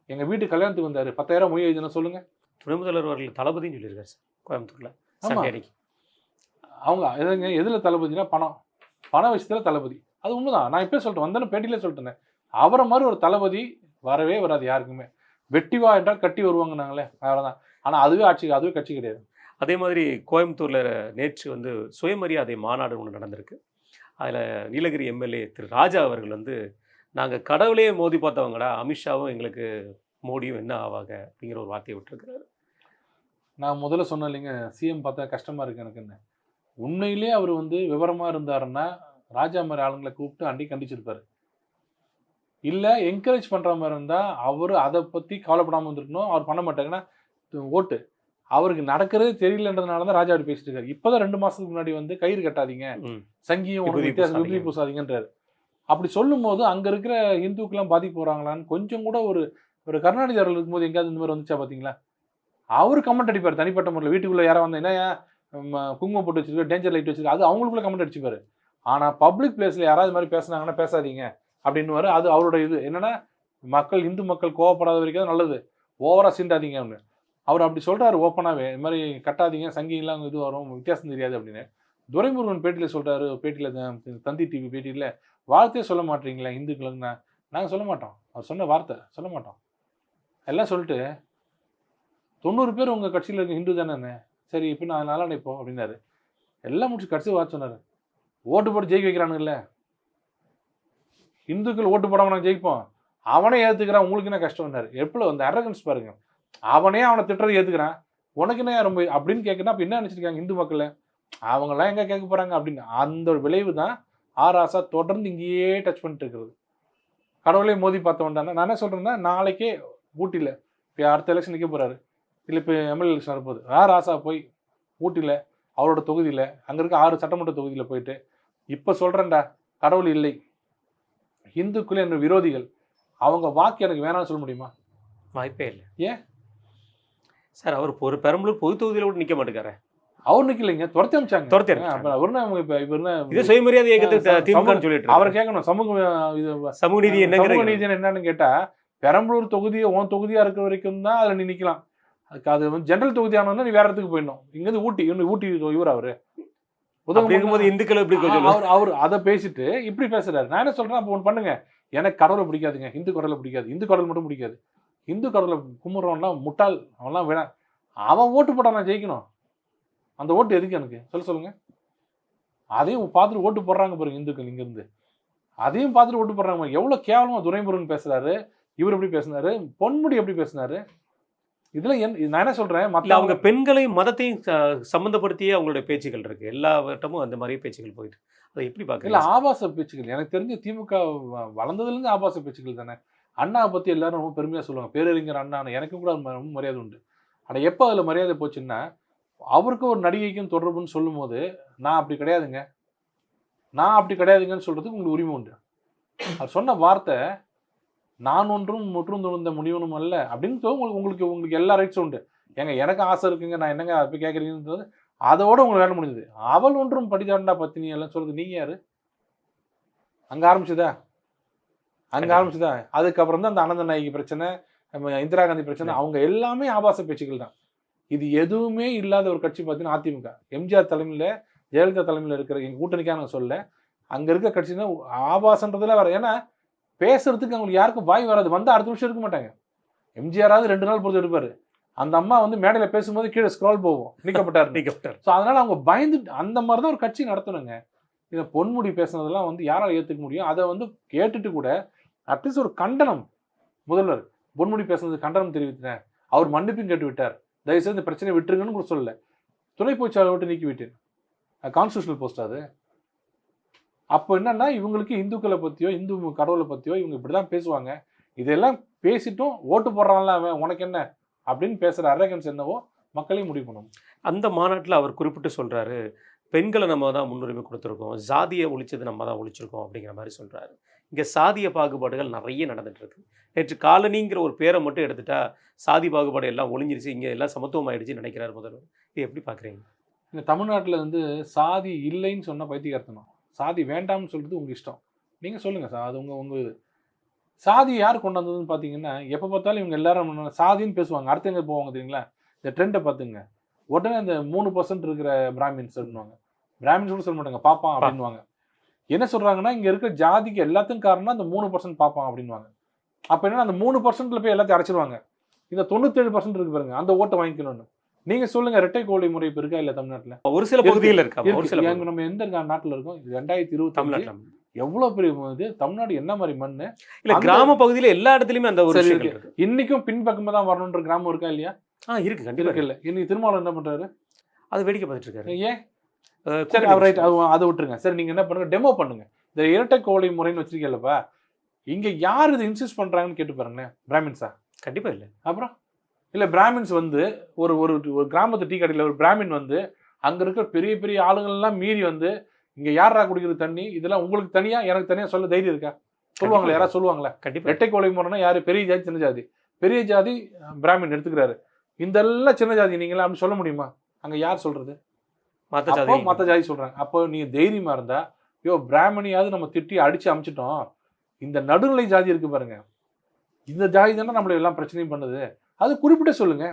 எங்கள் வீட்டு கல்யாணத்துக்கு வந்தாரு. பத்தாயிரம் மொய் எழுதுனா சொல்லுங்க. துணை முதல்வர் அவர்கள் தளபதின்னு சொல்லியிருக்காரு சார் கோயம்புத்தூர்ல. ஆமா. சண்டே அன்னைக்கு. அவங்க எதுங்க எதில் தளபதினா பணம். பண விஷயத்தில் தளபதி. அது உண்மைதான். நான் இப்போ சொல்லிட்டேன் வந்தேன்னு பேட்டியிலே சொல்லிட்டேன். அவரை மாதிரி ஒரு தளபதி வரவே வராது யாருக்குமே. வெட்டி வா என்றால் கட்டி வருவாங்க நாங்களே அவ்வளோதான் ஆனால் அதுவே ஆட்சி அதுவே கட்சி கிடையாது. அதே மாதிரி கோயம்புத்தூரில் நேற்று வந்து சுயமரியாதை மாநாடு ஒன்று நடந்திருக்கு. அதில் நீலகிரி எம்எல்ஏ திரு ராஜா அவர்கள் வந்து நாங்கள் கடவுளே மோதி பார்த்தவங்கடா அமித்ஷாவும் எங்களுக்கு மோடியும் என்ன ஆவாங்க? அப்படிங்கிற ஒரு வார்த்தையை விட்டுருக்கிறாரு. நான் முதல்ல சொன்னேன் இல்லைங்க சிஎம் பார்த்தா கஷ்டமாக இருக்குது எனக்கு எனக்குன்னு. உண்மையிலேயே அவர் வந்து விவரமாக இருந்தாருன்னா ராஜா மாதிரி ஆளுங்களை கூப்பிட்டு அண்டி கண்டிச்சிருப்பாரு. இல்லை என்கரேஜ் பண்ணுற மாதிரி இருந்தால் அவர் அதை பற்றி கவலைப்படாமல் இருந்திருக்கணும் அவர் பண்ண மாட்டாங்கன்னா ஓட்டு அவருக்கு நடக்கிறதே தெரியலன்றதுனால தான் ராஜா அப்படி பேசிட்டு இருக்காரு. இப்பதான் ரெண்டு மாசத்துக்கு முன்னாடி வந்து கயிறு கட்டாதீங்க. சங்கியும் விபூதி வித்தியாசம். விபூதி பூசாதீங்கன்றாரு. அப்படி சொல்லும்போது அங்க இருக்கிற இந்துக்கெல்லாம் பாதிப்பு போறாங்களான்னு கொஞ்சம் கூட ஒரு ஒரு கருணாநிதி அவர்கள் இருக்கும்போது எங்கேயாவது இந்த மாதிரி வந்துச்சா பாத்தீங்களா? அவர் கமெண்ட் அடிப்பார் தனிப்பட்ட முறையில். வீட்டுக்குள்ள யாராவது வந்தா என்ன ஏன், ம, குங்குமம் போட்டு வச்சிருக்க டேஞ்சர் லைட் வச்சிருக்க அது அவங்களுக்குள்ள கமெண்ட் அடிச்சுப்பாரு. ஆனா பப்ளிக் பிளேஸ்ல யாராவது மாதிரி பேசுனாங்கன்னா பேசாதீங்க அப்படின்னு அது அவரோட இது. என்னன்னா மக்கள் இந்து மக்கள் கோவப்படாத வரைக்கும் நல்லது. ஓவரா சீண்டாதீங்க அப்படின்னு அவர் அப்படி சொல்கிறாரு ஓப்பனாகவே இது மாதிரி கட்டாதீங்க சங்கிலாம் இது வரும் வித்தியாசம் தெரியாது அப்படின்னு. துரைமுருகன் பேட்டியில் சொல்கிறாரு பேட்டியில் தந்தி டிவி பேட்டியில் வார்த்தையே சொல்ல மாட்டீங்களா இந்துக்களுங்கண்ணா நாங்கள் சொல்ல மாட்டோம். அவர் சொன்ன வார்த்தை சொல்ல மாட்டோம். எல்லாம் சொல்லிட்டு தொண்ணூறு பேர் உங்கள் கட்சியில் இருக்க ஹிந்து தானே சரி இப்போ நான் நல்லா நினைப்போம் அப்படின்னாரு. எல்லாம் முடிச்சு கடைசி வார்த்தை சொன்னார். ஓட்டு போட்டு ஜெயிக்க வைக்கிறானுங்கல்ல? இந்துக்கள் ஓட்டு போடாமல் நாங்கள் ஜெயிப்போம். அவனே ஏற்றுக்கிறான் உங்களுக்கு என்ன கஷ்டம்னாரு எப்போ அந்த அரகன்ஸ் பாருங்க. அவனே அவனை திட்டுறது ஏத்துக்கிறான் உனக்கு என்ன ரொம்ப அப்படின்னு கேட்கணும் அப்போ என்ன நினச்சிருக்காங்க இந்து மக்கள் அவங்கெல்லாம் எங்கே கேட்க போகிறாங்க அப்படின்னு அந்த ஒரு விளைவு தான் ஆராசா தொடர்ந்து இங்கேயே டச் பண்ணிட்டு இருக்கிறது கடவுளே மோதி பார்த்தவன் தானே நான் என்ன சொல்கிறேன்னா நாளைக்கே ஊட்டியில் இப்போ அடுத்த எலெக்ஷன் நிற்க போகிறாரு இல்லை இப்போ எம்எல்ஏ எலெக்ஷன் வரப்போகுது வேறு ஆசா போய் ஊட்டியில் அவரோட தொகுதியில் அங்கே இருக்க ஆறு சட்டமன்ற தொகுதியில் போயிட்டு இப்போ சொல்கிறேன்டா கடவுள் இல்லை இந்துக்கள் என்ற விரோதிகள் அவங்க வாக்கு எனக்கு வேணாம்னு சொல்ல முடியுமா வாய்ப்பே இல்லை ஏன்? சார் அவர் ஒரு பெரம்பலூர் பொது தொகுதியில கூட நிக்க மாட்டேங்காரு. அவர் நிக்கலைங்க. துரத்தி அமைச்சாங்க. துரத்தி அவரு என்ன இப்போ இவர் என்ன இது சுயமரியாதை இயக்கத்துக்கு திமுக சமூக- சொல்லிட்டு அவரை. கேட்கணும். சமூக இது சமூக நீதி சமூக என்னங்கிற நீதி என்னன்னு கேட்டா பெரம்பலூர் தொகுதியை உன் தொகுதியா இருக்கிற வரைக்கும் தான் அதுல நீ நிக்கலாம். அதுக்கு அது வந்து ஜெனரல் தொகுதி ஆனோம்னா நீ வேற இடத்துக்கு போயிடணும். இங்க இருந்து ஊட்டி இவனு ஊட்டி இவர் அவரு. இருக்கும்போது இந்துக்கள் எப்படி சொல்லுவாங்க? அவர் அவர் அதை பேசிட்டு இப்படி பேசுறாரு. நான் என்ன சொல்றேன்? அப்போ ஒன்று பண்ணுங்க. எனக்கு கடவுளை பிடிக்காதுங்க. இந்து கடவுளை பிடிக்காது. இந்து கடவுள் மட்டும் பிடிக்காது. இந்து கடவுளை கும்பிட்றவன்லாம் முட்டாள் அவன்லாம் வேணாம் அவன் ஓட்டு போட்டா நான் ஜெயிக்கணும். அந்த ஓட்டு எதுக்கு எனக்கு? சொல்ல சொல்லுங்க. அதையும் பார்த்துட்டு ஓட்டு போடுறாங்க பாருங்க இந்துக்கள் இங்க இருந்து அதையும் பார்த்துட்டு ஓட்டு போடுறாங்க. பாருங்க. எவ்வளவு கேவலமா துரைமுருகன் பேசுறாரு? இவர் எப்படி பேசினாரு? பொன்முடி எப்படி பேசினாரு? இதுல என் நான் என்ன சொல்றேன்? இல்ல மத்த அவங்க பெண்களையும் மதத்தையும் ச- சம்பந்தப்படுத்தியே அவங்களுடைய பேச்சுகள் இருக்கு. எல்லா வட்டமும் அந்த மாதிரியே பேச்சுகள் போயிட்டு அதை எப்படி இல்ல பாக்குறீங்க ஆபாச பேச்சுக்கள் எனக்கு தெரிஞ்சு திமுக வ- வளர்ந்ததுல இருந்து ஆபாச பேச்சுக்கள் தானே. அண்ணா பற்றி எல்லாரும் ரொம்ப பெருமையாக சொல்லுவாங்க. பேரறிஞர் அண்ணா எனக்கும் கூட ரொம்ப மரியாதை உண்டு. ஆனால் எப்போ அதில் மரியாதை போச்சுன்னா அவருக்கும் ஒரு நடிகைக்கும் தொடர்புன்னு சொல்லும்போது நான் அப்படி கிடையாதுங்க. நான் அப்படி கிடையாதுங்கன்னு சொல்கிறதுக்கு உங்களுக்கு உரிமை உண்டு. அவர் சொன்ன வார்த்தை நான் ஒன்றும் முற்றும் துணிந்த முடிவனும் அல்ல அப்படின்னு சொல்லி உங்களுக்கு உங்களுக்கு உங்களுக்கு எல்லா ரைட்ஸும் உண்டு. ஏங்க எனக்கு ஆசை இருக்குங்க நான் என்னங்க அப்போ கேட்குறீங்கன்றது அதோட உங்களுக்கு வேலை முடிஞ்சது. அவள் ஒன்றும் படித்தாண்டா பத்தினி எல்லாம் சொல்கிறது நீங்கள் யார்? அங்கே ஆரம்பிச்சுதா? அங்க கண்டிப்பா. ஆரம்பிச்சுதா அதுக்கப்புறம் தான் அந்த அனந்த நாயகி பிரச்சனை நம்ம இந்திரா காந்தி பிரச்சனை அவங்க எல்லாமே ஆபாச பேச்சுக்கள் தான். இது எதுவுமே இல்லாத ஒரு கட்சி பார்த்தீங்கன்னா அதிமுக. எம்ஜிஆர் தலைமையில் ஜெயலலிதா தலைமையில் இருக்கிற எங்கள் கூட்டணிக்காக நான் சொல்ல அங்கே இருக்க கட்சினா ஆபாசன்றதுல வர ஏன்னா பேசுறதுக்கு அவங்களுக்கு யாருக்கும் வாய் வராது. வந்து அடுத்த நிமிஷம் இருக்க மாட்டாங்க. எம்ஜிஆராவது ரெண்டு நாள் பொறுத்து எடுப்பாரு அந்த அம்மா வந்து மேடையில் பேசும்போது கீழே ஸ்க்ரால் போகும் நீக்கப்பட்டார். நீக்கப்பட்டார். ஸோ அதனால அவங்க பயந்து அந்த மாதிரி தான் ஒரு கட்சி நடத்தணுங்க. இதை பொன்முடி பேசுனதெல்லாம் வந்து யாரால் ஏற்றுக்க முடியும்? அதை வந்து கேட்டுட்டு கூட அட்லீஸ்ட் ஒரு கண்டனம். முதல்வர் பொன்முடி பேசுனது கண்டனம் தெரிவித்தேன் அவர் மன்னிப்பும் கேட்டு விட்டார் தயவுசெய்து இந்த பிரச்சனை விட்டுருங்கன்னு கூட சொல்லல. துணை பொதுச்சாளரை விட்டு நீக்கி விட்டேன். கான்ஸ்டியூஷனல் போஸ்ட் அது. அப்போ என்னன்னா இவங்களுக்கு இந்துக்களை பற்றியோ இந்து கடவுளை பற்றியோ இவங்க இப்படி தான் பேசுவாங்க. இதெல்லாம் பேசிட்டும் ஓட்டு போடுறான்ல அவன் உனக்கு என்ன அப்படின்னு பேசுகிற அரகன்ஸ் என்னவோ மக்களையும் முடிவு பண்ணணும் அந்த மாநாட்டில் அவர் குறிப்பிட்டு சொல்கிறாரு பெண்களை நம்ம தான் முன்னுரிமை கொடுத்துருக்கோம். ஜாதியை ஒழிச்சது நம்ம தான் ஒழிச்சிருக்கோம். அப்படிங்கிற மாதிரி சொல்கிறாரு இங்கே சாதிய பாகுபாடுகள் நிறைய நடந்துட்டு இருக்கு நேற்று காலனிங்கிற ஒரு பேரை மட்டும் எடுத்துட்டா சாதி பாகுபாடு எல்லாம் ஒழிஞ்சிருச்சு இங்கே எல்லாம் சமத்துவம் ஆயிடுச்சுன்னு நினைக்கிறார் முதல்வர். இது எப்படி பார்க்குறீங்க? இந்த தமிழ்நாட்டில் வந்து சாதி இல்லைன்னு சொன்னால் பைத்தியக்காரத்தனம் சாதி வேண்டாம்னு சொல்றது உங்கள் இஷ்டம். நீங்கள் சொல்லுங்கள் சார் அது உங்கள் உங்கள் இது. சாதி யார் கொண்டு வந்ததுன்னு பார்த்தீங்கன்னா எப்போ பார்த்தாலும் இவங்க எல்லாரும் சாதின்னு பேசுவாங்க. அடுத்து எங்கே போவாங்க தெரியுங்களா? இந்த ட்ரெண்டை பார்த்துங்க. உடனே இந்த மூணு பர்சன்ட் இருக்கிற பிராமின்ஸ் அப்படின்வாங்க பிராமின்ஸ் கூட சொல்ல மாட்டாங்க. பாப்பான் அப்படின்வாங்க என்ன சொல்கிறாங்கன்னா இங்கே இருக்கிற ஜாதிக்கு எல்லாத்துக்கும் காரணம் அந்த மூணு பர்சன்ட் பார்ப்பான் அப்படின்வாங்க அப்போ என்னன்னா அந்த மூணு பர்சன்ட்ல போய் எல்லாத்தையும் அடைச்சிருவாங்க. இந்த தொண்ணூத்தேழு பர்சன்ட் இருக்கு பாருங்க அந்த ஓட்டை வாங்கிக்கணும்னு. நீங்கள் சொல்லுங்க இரட்டை கோழி முறை இப்போ இருக்கா இல்லை தமிழ்நாட்டில்? ஒரு சில இருக்கு. பகுதியில் இருக்கா? ஒரு இருக்கு. சில நம்ம எந்த நாட்டுல இருக்கோம்? ரெண்டாயிரத்தி இருபத்தி தமிழ்நாட்டில். எவ்வளவு பெரிய இது? தமிழ்நாடு என்ன மாதிரி மண்ணு? இல்ல கிராம பகுதியில எல்லா இடத்துலயுமே அந்த ஒரு இருக்கு. இன்னைக்கும் பின்பக்கமா தான் வரணுன்ற கிராமம் இருக்கா இல்லையா? ஆ இருக்கு கண்டிப்பா இருக்கு இல்ல. இன்னைக்கு திருமாவளவன் என்ன பண்றாரு? அது வேடிக்கை பார்த்துட்டு இருக்காரு. ஏன்? சரி ரைட் அதை விட்டுருங்க. சரி நீங்க என்ன பண்ணுங்க? டெமோ பண்ணுங்க. இந்த இரட்டை கோழி முறைன்னு வச்சிருக்கீங்கல்லப்பா இங்க யார் இது இன்சிஸ்ட் பண்றாங்கன்னு கேட்டு பாருங்க பிராமின்ஸா? கண்டிப்பா இல்ல. அப்புறம்? இல்ல பிராமின்ஸ் வந்து ஒரு ஒரு ஒரு கிராமத்து டீ கடையில் ஒரு பிராமின் வந்து அங்க இருக்கிற பெரிய பெரிய ஆளுங்கள்லாம் மீறி வந்து இங்க யாரா குடிக்கிற தண்ணி? இதெல்லாம் உங்களுக்கு தனியா எனக்கு தனியா சொல்ல தைரியம் இருக்கா? சொல்லுவாங்களா? யாராவது சொல்லுவாங்களா? கண்டிப்பா. இரட்டை கோழை முறைனா யாரு? பெரிய ஜாதி சின்ன ஜாதி. பெரிய ஜாதி பிராமின் எடுத்துக்கிறாரு. இந்த எல்லாம் சின்ன ஜாதி நீங்களா அப்படின்னு சொல்ல முடியுமா? அங்க யார் சொல்றது? மத்த அப்போ ஜாதி மத்த ஜாதி சொல்றாங்க. அப்போ நீங்க தைரியமா இருந்தா யோ பிராமணியாவது நம்ம திட்டி அடிச்சு அமிச்சிட்டோம். இந்த நடுநிலை ஜாதி இருக்கு பாருங்க. இந்த ஜாதி தானே நம்மள எல்லாம் பிரச்சனையும் பண்ணுது. அது குறிப்பிட்டு சொல்லுங்க.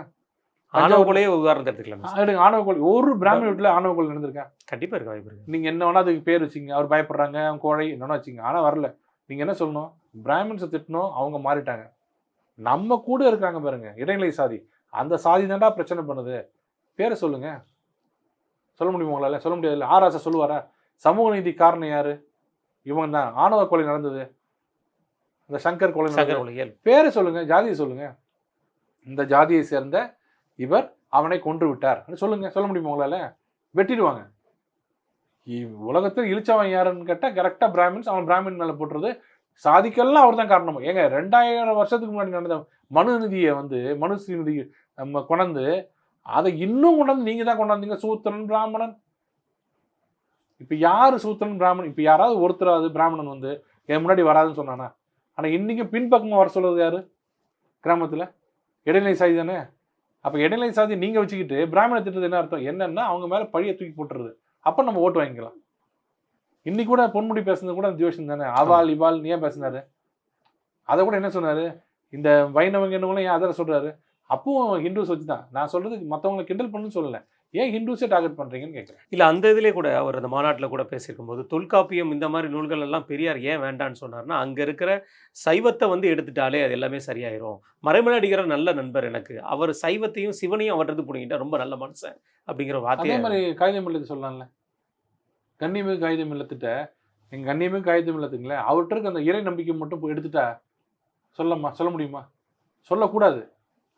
ஆணவ உதாரணத்தை எடுத்துக்கலாம் எடுங்க ஆணவ ஒரு பிராமண வீட்டுல ஆணவ கொலை நடந்திருக்கா? கண்டிப்பா இருக்க வாய்ப்பு இருக்கு. நீங்க என்ன வேணா அதுக்கு பேர் வச்சுங்க. அவர் பயப்படுறாங்க அவங்க கோழை என்னன்னா வச்சுங்க. ஆனா வரல. நீங்க என்ன சொல்லணும்? பிராமின்ஸை திட்டணும் அவங்க மாறிட்டாங்க. நம்ம கூட இருக்காங்க பாருங்க. இடைநிலை சாதி. அந்த சாதி தான்டா பிரச்சனை பண்ணுது. பேரை சொல்லுங்க. சொல்ல முடியுமா உங்களால? சொல்ல முடியாதுல்ல ஆராசா சொல்லுவாரா? சமூக நீதி காரணம் யாரு? இவங்க தான். ஆணவ கொலை நடந்தது. அந்த சங்கர் கொலை. சங்கர கொலைகள் பேரை சொல்லுங்க ஜாதியை சொல்லுங்க. இந்த ஜாதியை சேர்ந்த இவர் அவனை கொன்று விட்டார். சொல்லுங்க. சொல்ல முடியுமா உங்களால? வெட்டிடுவாங்க. இ- உலகத்தில் இழிச்சவன் யாருன்னு கேட்டா கரெக்டா பிராமின்ஸ் அவன் பிராமின் மேல போட்டுறது சாதிக்கெல்லாம் அவர் தான் காரணம். ஏங்க ரெண்டாயிரம் வருஷத்துக்கு முன்னாடி நடந்த மனு நிதியை வந்து மனு ஸ்ரீநிதி நம்ம கொண்டாந்து அதை இன்னும் கொண்டாந்து நீங்க தான் கொண்டாந்தீங்க சூத்திரன் பிராமணன். இப்ப யாரு சூத்திரன் பிராமணன்? இப்ப யாராவது ஒருத்தராவது பிராமணன் வந்து என் முன்னாடி வராதுன்னு சொன்னானா? ஆனா இன்னைக்கு பின்பக்கமா வர சொல்றது யாரு? கிராமத்துல. இடைநிலை சாதி தானே? அப்ப இடைநிலை சாதி நீங்க வச்சுக்கிட்டு பிராமண திட்டது என்ன அர்த்தம்? என்னன்னா அவங்க மேல பழைய தூக்கி போட்டுருது அப்ப நம்ம ஓட்டு வாங்கிக்கலாம். இன்னைக்கு கூட பொன்முடி பேசுனது கூட ஜோஷன் தானே? அவால் இவால் ஏன் பேசினாரு? அதை கூட என்ன சொன்னாரு? இந்த வைணவங்க என்னவங்களும் ஏன் அதை சொல்றாரு. அப்பவும் ஹிந்துஸ் வச்சு தான் நான் சொல்றது மத்தவங்களை கிண்டல் பண்ணுன்னு சொல்லல. ஏன் ஹிந்துஸே டார்கெட் பண்றீங்கன்னு கேட்குறேன் இல்ல அந்த இதுலயே கூட அவர் அந்த மாநாட்டுல கூட பேசியிருக்கும் போது தொல்காப்பியம் இந்த மாதிரி நூல்கள் எல்லாம் பெரியார் ஏன் வேண்டான்னு சொன்னார்னா அங்க இருக்கிற சைவத்தை வந்து எடுத்துட்டாலே அது எல்லாமே சரியாயிரும். மறைமலை அடிக்கிற நல்ல நண்பர் எனக்கு. அவர் சைவத்தையும் சிவனையும் அவர்றது பிடிங்கிட்டா ரொம்ப நல்ல மனுஷன் அப்படிங்கிற அதே வார்த்தையை மாதிரி காகிதம் இல்லத்தை சொல்லலாம்ல. கண்ணியமிகு காகிதம் இல்லத்திட்ட எங்க கண்ணியமிகு காகிதம் இல்லத்துங்களே அவர்கிட்ட இருக்க அந்த இறை நம்பிக்கை மட்டும் எடுத்துட்டா சொல்லமா சொல்ல முடியுமா? சொல்லக்கூடாது.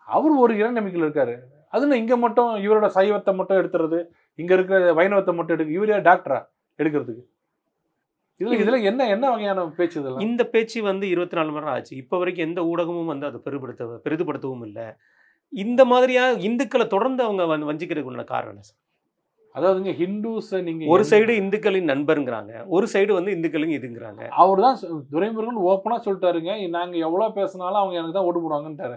அவர் ஒரு இறை நம்பிக்கையில் இருக்காரு. அதுல இங்க மட்டும் இவரோட சைவத்தை மட்டும் எடுத்துறது இங்க இருக்கிற வைணவத்தை மட்டும் எடுக்க இவர் டாக்டரா எடுக்கிறதுக்கு. இதுல இதுல என்ன என்ன வகையான பேச்சு இதெல்லாம்? இந்த பேச்சு வந்து இருபத்தி நாலு மணி நேரம் ஆச்சு. இப்போ வரைக்கும் எந்த ஊடகமும் வந்து அதை பெருப்படுத்த பெரிதுபடுத்தவும் இல்லை. இந்த மாதிரியா இந்துக்களை தொடர்ந்து அவங்க வந்து வஞ்சிக்கிறதுக்கு உண்டான காரணம் என்ன சார்? அதாவதுங்க ஹிந்துஸை நீங்க ஒரு சைடு இந்துக்களின் நண்பருங்கிறாங்க ஒரு சைடு வந்து இந்துக்களின் இதுங்கிறாங்க. அவர் தான் துரைமுருகன் ஓப்பனா சொல்லிட்டாருங்க. நாங்க எவ்வளவு பேசினாலும் அவங்க எனக்கு தான் ஓட்டு போடுவாங்கன்ட்டாரு.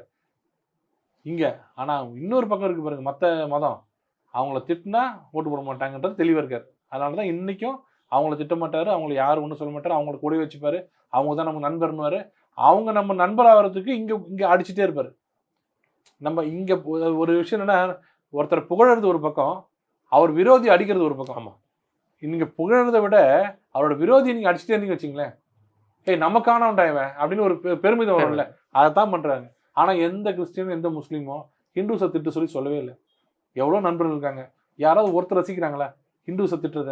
இங்க. ஆனா இன்னொரு பக்கம் இருக்கு பாருங்க மத்த மதம். அவங்கள திட்டினா ஓட்டு போட மாட்டாங்கன்றது தெளிவா இருக்காரு. அதனால தான் இன்னைக்கும் அவங்கள திட்ட மாட்டாரு அவங்கள யாரும் ஒன்றும் சொல்ல மாட்டாரு அவங்கள கூட வச்சுப்பாரு அவங்க தான் நம்ம நண்பர்னுவாரு அவங்க நம்ம நண்பர் ஆகிறதுக்கு இங்க இங்க அடிச்சுட்டே இருப்பாரு. நம்ம இங்க ஒரு விஷயம் என்னன்னா ஒருத்தர் புகழறது ஒரு பக்கம் அவர் விரோதி அடிக்கிறது ஒரு பக்கம். ஆமா. நீங்க புகழறதை விட அவரோட விரோதியை நீங்க அடிச்சுட்டே இருந்தீங்க வச்சுங்களேன் ஏய் நமக்கானவன்டா இவன் அப்படின்னு ஒரு பெருமிதம் வரும்ல. அதை தான் பண்றாங்க. ஆனால் எந்த கிறிஸ்டியனும் எந்த முஸ்லீமோ ஹிந்துஸை திட்டு சொல்லி சொல்லவே இல்லை. எவ்வளோ நண்பர்கள் இருக்காங்க? யாராவது ஒருத்தர் ரசிக்கிறாங்களா? ஹிந்துஸை திட்டுறத?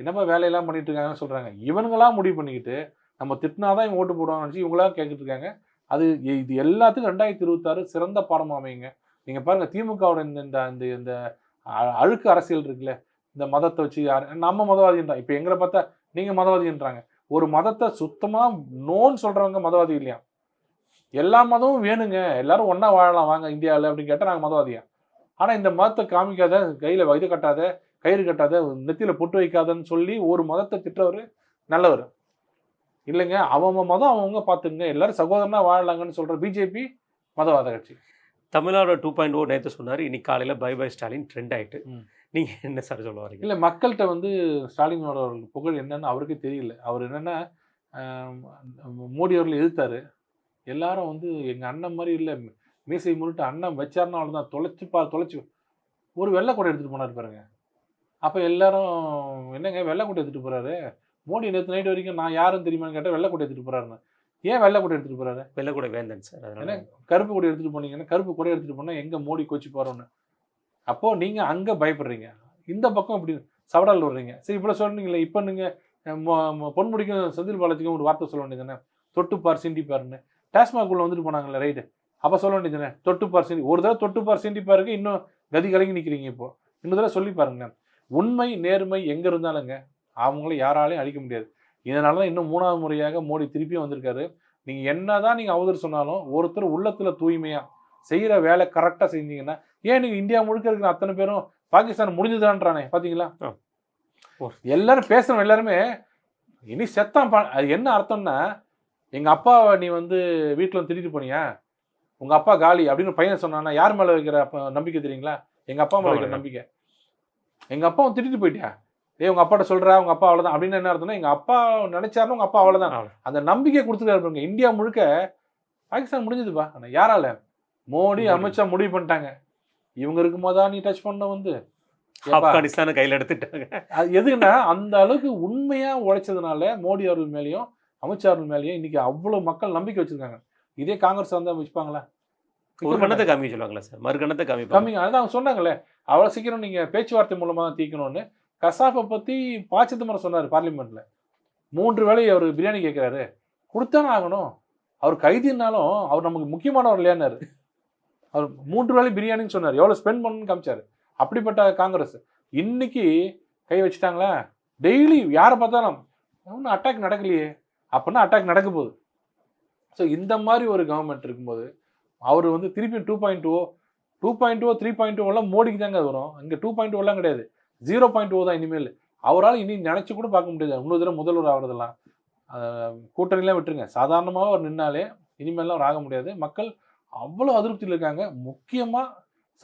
என்னப்பா வேலையெல்லாம் பண்ணிட்டு இருக்காங்கன்னு சொல்கிறாங்க இவனுங்களா முடிவு பண்ணிக்கிட்டு நம்ம திட்டினாதான் இவங்க ஓட்டு போடுவாங்கன்னு நினச்சி இவங்களா கேட்டுட்டு இருக்காங்க. அது இது எல்லாத்துக்கும் ரெண்டாயிரத்தி இருபத்தாறு சிறந்த பாடம் அமையுங்க. நீங்கள் பாருங்கள் திமுகவோட இந்த இந்த இந்த இந்த அ- அழுக்கு அரசியல் இருக்குல்ல இந்த மதத்தை வச்சு யார் நம்ம மதவாதின்றான் இப்போ எங்களை பார்த்தா நீங்கள் மதவாதின்றாங்க. ஒரு மதத்தை சுத்தமாக நோன்னு சொல்கிறவங்க மதவாதி இல்லையா? எல்லா மதமும் வேணுங்க. எல்லாரும் ஒண்ணா வாழலாம். வாங்க இந்தியாவில் அப்படின்னு கேட்டால் நாங்கள் மதவாதியா? ஆனா இந்த மதத்தை காமிக்காத கையில இது கட்டாத கயிறு கட்டாத நெத்தியில பொட்டு வைக்காதன்னு சொல்லி ஒரு மதத்தை திட்டுறவர் நல்லவர். இல்லைங்க அவங்க மதம் அவங்கவுங்க பார்த்துங்க எல்லாரும் சகோதரனா வாழலாங்கன்னு சொல்ற பிஜேபி மதவாத கட்சி. தமிழ்நாடு டூ பாயிண்ட் ஓ நேற்று சொன்னார். இன்னைக்கு காலையில் பை பை ஸ்டாலின் ட்ரெண்ட் ஆயிட்டு. ம். நீங்க என்ன சார் சொல்ல வரீங்க? இல்ல மக்கள்கிட்ட வந்து ஸ்டாலினோட புகழ் என்னன்னு அவருக்கே தெரியல. அவர் என்னன்னா மோடி அவர்கள் எதிர்த்தாரு. எல்லாரும் வந்து எங்க அண்ணன் மாதிரி இல்ல. மீசை முருட்டு அண்ணன் வச்சாருன்னா அவ்வளவுதான் தொலைச்சு பா தொலைச்சு ஒரு வெள்ளைக்கூடை எடுத்துட்டு போனாரு பாருங்க. அப்ப எல்லாரும் என்னங்க வெள்ளைக்கூடை எடுத்துட்டு போறாரு? மோடி நேற்று நைட் வரைக்கும் நான் யாரும் தெரியுமான்னு கேட்டா வெள்ளைக்கூடை எடுத்துட்டு போறாருன்னு. ஏன் வெள்ளைக்கூடை எடுத்துட்டு போறாரு? வெள்ள கூட வேந்தன் சார் என்ன? கருப்பு கொடி எடுத்துட்டு போனீங்கன்னா கருப்பு கொடி எடுத்துட்டு போனா எங்க மோடி கோச்சு போறோன்னு. அப்போ நீங்க அங்க பயப்படுறீங்க. இந்த பக்கம் இப்படி சவடால் விடுறீங்க. சரி இப்போ நீங்க அஹ், மொ- மொ- பொன்முடிக்கும் செந்தில் பாலாஜிக்கும் ஒரு வார்த்தை சொல்ல வேண்டியதுதானே தொட்டுப்பார் சிண்டிப்பாருன்னு டாஸ்மாக் உள்ள வந்துட்டு போனாங்களே ரைடு அப்ப சொல்ல வேண்டியதுதானே தொட்டுப்பார் சிண்டி ஒரு தடவை தொட்டுப்பார் சிண்டிப்பாருக்கு இன்னும் கதி கலங்கி நிக்கிறீங்க இப்போ. இன்னொரு தடவை சொல்லி பாருங்க உண்மை நேர்மை எங்க இருந்தாலுங்க அவங்கள யாராலையும் அழிக்க முடியாது. இதனால தான் இன்னும் மூணாவது முறையாக மோடி திருப்பியும் வந்திருக்காரு. நீங்க என்னதான் நீங்க அவதூறு சொன்னாலும் ஒருத்தர் உள்ளத்துல தூய்மையா செய்யற வேலை கரெக்டா செஞ்சீங்கன்னா ஏன் நீங்க இந்தியா முழுக்க இருக்கிற அத்தனை பேரும் பாகிஸ்தான் முடிஞ்சுதான்றானே. ஓ. எல்லாரும் பேசுறவங்க எல்லாருமே இனி செத்தான் பா- அது என்ன அர்த்தம்னா எங்க அப்பாவை நீ வந்து வீட்டுல வந்து திட்டிட்டு போனியா? உங்க அப்பா காலி அப்படின்னு பையன் சொன்னானா யார் மேல வைக்கிற அப்ப நம்பிக்கை தெரியுங்களா? எங்க அப்பா மேல வைக்கிற. நம்பிக்கை. எங்க அப்பா திட்டிட்டு போயிட்டியா? ஏய் உங்க அப்பாட்ட சொல்றா உங்க அப்பா அவ்வளவுதான் அப்படின்னு என்ன அர்த்தம்னா எங்க அப்பா நினைச்சாருன்னா உங்க அப்பா அவ்வளவுதான். அவ்வளவு. அந்த நம்பிக்கை கொடுத்துருக்காரு பாருங்க. இந்தியா முழுக்க பாகிஸ்தான் முடிஞ்சதுப்பா. ஆனா யாரால? மோடி. அமித்ஷா முடிவு பண்ணிட்டாங்க. இவங்க இருக்கும்போதா நீ டச் பண்ண வந்து? ஆப்கானிஸ்தானை கையில் எடுத்துட்டாங்க. அது எதுக்குன்னா அந்த அளவுக்கு உண்மையா உழைச்சதுனால மோடி அவர்கள் மேலேயும் அமித்ஷா அவர்கள் மேலேயும் இன்னைக்கு அவ்வளவு மக்கள் நம்பிக்கை வச்சிருக்காங்க. இதே காங்கிரஸ் வந்தா வச்சுப்பாங்களா ஒரு கணத்தை காமி சொல்லுவாங்களா சார். மறு கணத்தை காமி கம்மிங்க அதான் அவங்க சொன்னாங்களே அவ்வளவு சீக்கிரம் நீங்க பேச்சுவார்த்தை மூலமா தான் தீக்கணும்னு கசாப்பை பத்தி ப சிதம்பரம் சொன்னாரு பார்லிமெண்ட்ல. மூன்று வேளை அவர் பிரியாணி கேட்கிறாரு கொடுத்தானே ஆகணும். அவர் கைதினாலும் அவர் நமக்கு முக்கியமானவர் இல்லையானாரு அவர் மூன்று வேளை பிரியாணின்னு சொன்னார். எவ்வளவு ஸ்பெண்ட் பண்ணணும்னு காமிச்சாரு. அப்படிப்பட்ட காங்கிரஸ். இன்னைக்கு கை வச்சுட்டாங்களா? டெய்லி யாரை பார்த்தாலும் ஒன்றும் அட்டாக் நடக்கலையே. அப்படின்னா அட்டாக் நடக்க போகுது. ஸோ இந்த மாதிரி ஒரு கவர்மெண்ட் இருக்கும்போது அவர் வந்து திருப்பி two point two two point two three point டூலாம் மோடிக்கு தாங்க அது வரும். இங்கே டூ பாயிண்ட் எல்லாம் கிடையாது. ஜீரோ பாயிண்ட் ஓ தான் இனிமேல். அவரால் இனி நினச்சி கூட பார்க்க முடியாது. இன்னொரு தூரம் முதல்வர் ஆகிறதெல்லாம். கூட்டணிலாம் விட்டுருங்க. சாதாரணமாக அவர் நின்னாலே இனிமேல்லாம் அவர் ஆக முடியாது. மக்கள் அவ்வளோ அதிருப்தியில் இருக்காங்க. முக்கியமாக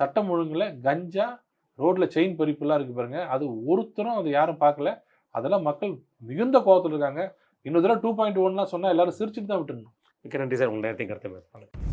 சட்டம் ஒழுங்கில் கஞ்சா ரோட்டில் செயின் பறிப்புலாம் இருக்கு பாருங்கள் அது ஒருத்தரும் அது யாரும் பார்க்கல. அதெல்லாம் மக்கள் மிகுந்த கோபத்தில் இருக்காங்க. இன்னொரு தடவை டூ பாயிண்ட் ஒன்லாம் சொன்னால் எல்லாரும் சிரிச்சுட்டு தான் விட்டுருணும் மிக்க நன்றி சார். உங்கள் நேரத்தையும் கருத்தை